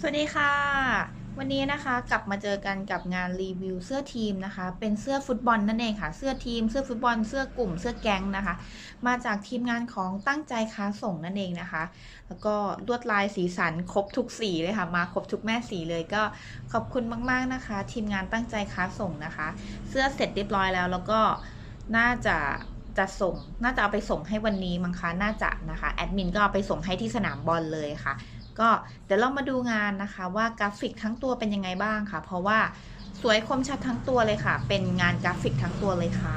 สวัสดีค่ะ วันนี้นะคะกลับมาเจอกันกับงานรีวิวเสื้อทีมนะคะ เป็นเสื้อฟุตบอลนั่นเองค่ะ เสื้อทีม เสื้อฟุตบอล เสื้อกลุ่ม เสื้อแก๊งนะคะ มาจากทีมงานของตั้งใจค้าส่งนั่นเองนะคะ แล้วก็ลวดลายสีสันครบทุกสีเลยค่ะ มาครบทุกแม่สีเลยก็ขอบคุณมาก ๆนะคะ ทีมงานตั้งใจค้าส่งนะคะ เสื้อเสร็จเรียบร้อยแล้ว แล้วก็น่าจะจะส่ง น่าจะเอาไปส่งให้วันนี้มั้งคะ น่าจะนะคะ แอดมินก็เอาไปส่งให้ที่สนามบอลเลยค่ะ ก็เดี๋ยวเรามาดูงานนะคะว่ากราฟิกทั้งตัวเป็นยังไงบ้างค่ะ เพราะว่าสวยคมชัดทั้งตัวเลยค่ะ เป็นงานกราฟิกทั้งตัวเลยค่ะ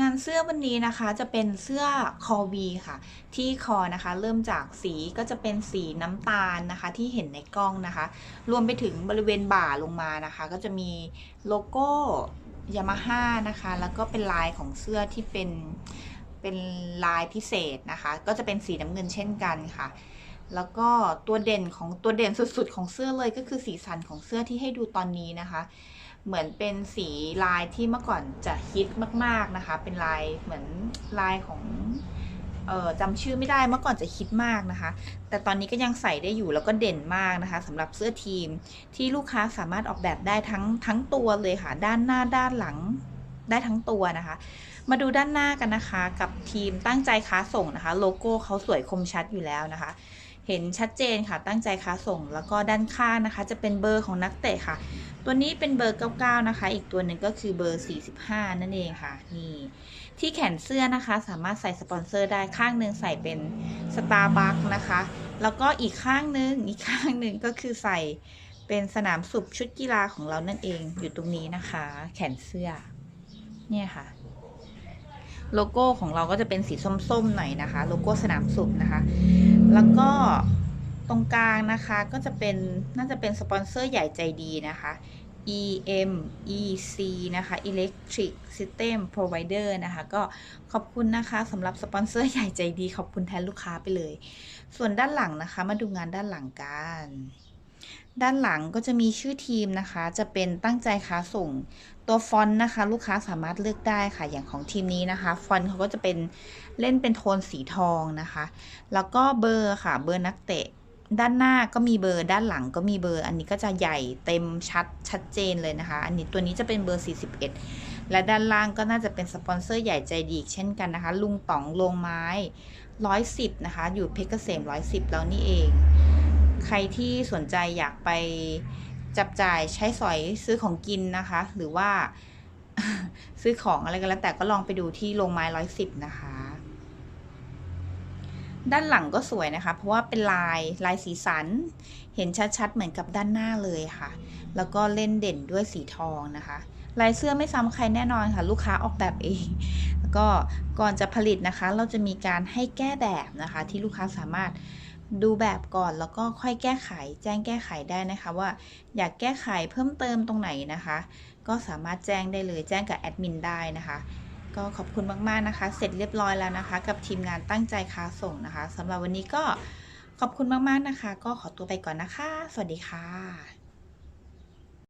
งานเสื้อวันนี้นะคะจะเป็นเสื้อคอวีค่ะ ที่คอนะคะ เริ่มจากสีก็จะเป็นสีน้ำตาลนะคะ ที่เห็นในกล้องนะคะ รวมไปถึงบริเวณบ่าลงมานะคะ ก็จะมีโลโก้ยามาฮ่านะคะ แล้วก็เป็นลายของเสื้อที่เป็น เป็นลายพิเศษนะคะ ก็จะเป็นสีน้ำเงินเช่นกันค่ะ แล้วก็ตัวเด่นของตัวเด่นสุดๆ ของเสื้อเลยก็คือสีสันของเสื้อที่ให้ดูตอนนี้นะคะ เหมือนเป็นสีลายที่เมื่อก่อนจะฮิตมากๆนะคะ เป็นลายเหมือนลายของเออจำชื่อไม่ได้เมื่อก่อนจะฮิตมากนะคะ แต่ตอนนี้ก็ยังใส่ได้อยู่แล้วก็เด่นมากนะคะสำหรับเสื้อทีมที่ลูกค้าสามารถออกแบบได้ทั้งทั้งตัวเลยค่ะ ด้านหน้าด้านหลังได้ทั้งตัวนะคะ มาดูด้านหน้ากันนะคะ กับทีมตั้งใจค้าส่งนะคะ โลโก้เขาสวยคมชัดอยู่แล้วนะคะ เห็นชัดเจนค่ะตั้งใจค้าส่ง แล้วก็ด้านข้างนะคะ จะเป็นเบอร์ของนักเตะค่ะ ตัวนี้เป็นเบอร์ 99 นะคะ อีกตัวหนึ่งก็คือเบอร์ 45 นั่นเองค่ะนี่ที่แขนเสื้อนะคะ สามารถใส่สปอนเซอร์ได้ข้างหนึ่งใส่เป็นสตาร์บัคนะคะ แล้วก็อีกข้างหนึ่งอีกข้างหนึ่งก็คือใส่เป็นสนามสุบชุดกีฬาของเรานั่นเองอยู่ตรงนี้นะคะ แขนเสื้อเนี่ยค่ะ โลโก้ของเราก็จะเป็นสีส้มๆหน่อยนะคะ โลโก้สนามสุบนะคะ แล้วก็ตรงกลางนะคะก็จะเป็นน่าจะเป็นสปอนเซอร์ใหญ่ใจดีนะคะ EMEC นะคะ Electric System Provider นะคะ ก็ขอบคุณนะคะสำหรับสปอนเซอร์ใหญ่ใจดี ขอบคุณแทนลูกค้าไปเลย ส่วนด้านหลังนะคะ มาดูงานด้านหลังกัน ด้านหลังก็จะมีชื่อทีมนะคะ จะเป็นตั้งใจค้าส่ง ตัวฟอนต์นะคะ ลูกค้าสามารถเลือกได้ค่ะ อย่างของทีมนี้นะคะ ฟอนต์เขาก็จะเป็นเล่นเป็นโทนสีทองนะคะ แล้วก็เบอร์ค่ะ เบอร์นักเตะ ด้านหน้าก็มีเบอร์ ด้านหลังก็มีเบอร์ อันนี้ก็จะใหญ่เต็มชัดชัดเจนเลยนะคะ อันนี้ตัวนี้จะเป็นเบอร์ 41 และด้านล่างก็น่าจะเป็นสปอนเซอร์ใหญ่ใจดีอีกเช่นกันนะคะ ลุงต๋องลงไม้ 110 นะคะ อยู่เพชรเกษม 110 แล้วนี่เอง ใครที่สนใจอยากไปจับจ่ายใช้สอยซื้อของกินนะคะ หรือว่าซื้อของอะไรก็แล้ว แต่ก็ลองไปดูที่โรงไม้110นะคะ ด้านหลังก็สวยนะคะ เพราะว่าเป็นลายลายสีสัน เห็นชัดๆ เหมือนกับด้านหน้าเลยค่ะ แล้วก็เล่นเด่นด้วยสีทองนะคะลายเสื้อไม่ซ้ำใครแน่นอนค่ะ ลูกค้าออกแบบเอง แล้วก็ก่อนจะผลิตนะคะ เราจะมีการให้แก้แบบนะคะ ที่ลูกค้าสามารถ ดูแบบก่อนแล้วก็ค่อยแก้ไข แจ้งแก้ไขได้นะคะว่าอยากแก้ไขเพิ่มเติมตรงไหนนะคะ ก็สามารถแจ้งได้เลยแจ้งกับแอดมินได้นะคะก็ขอบคุณมาก ๆ นะคะ เสร็จเรียบร้อยแล้วนะคะ กับทีมงานตั้งใจค้าส่งนะคะสำหรับวันนี้ก็ขอบคุณมาก ๆ นะคะ ก็ขอตัวไปก่อนนะคะ สวัสดีค่ะ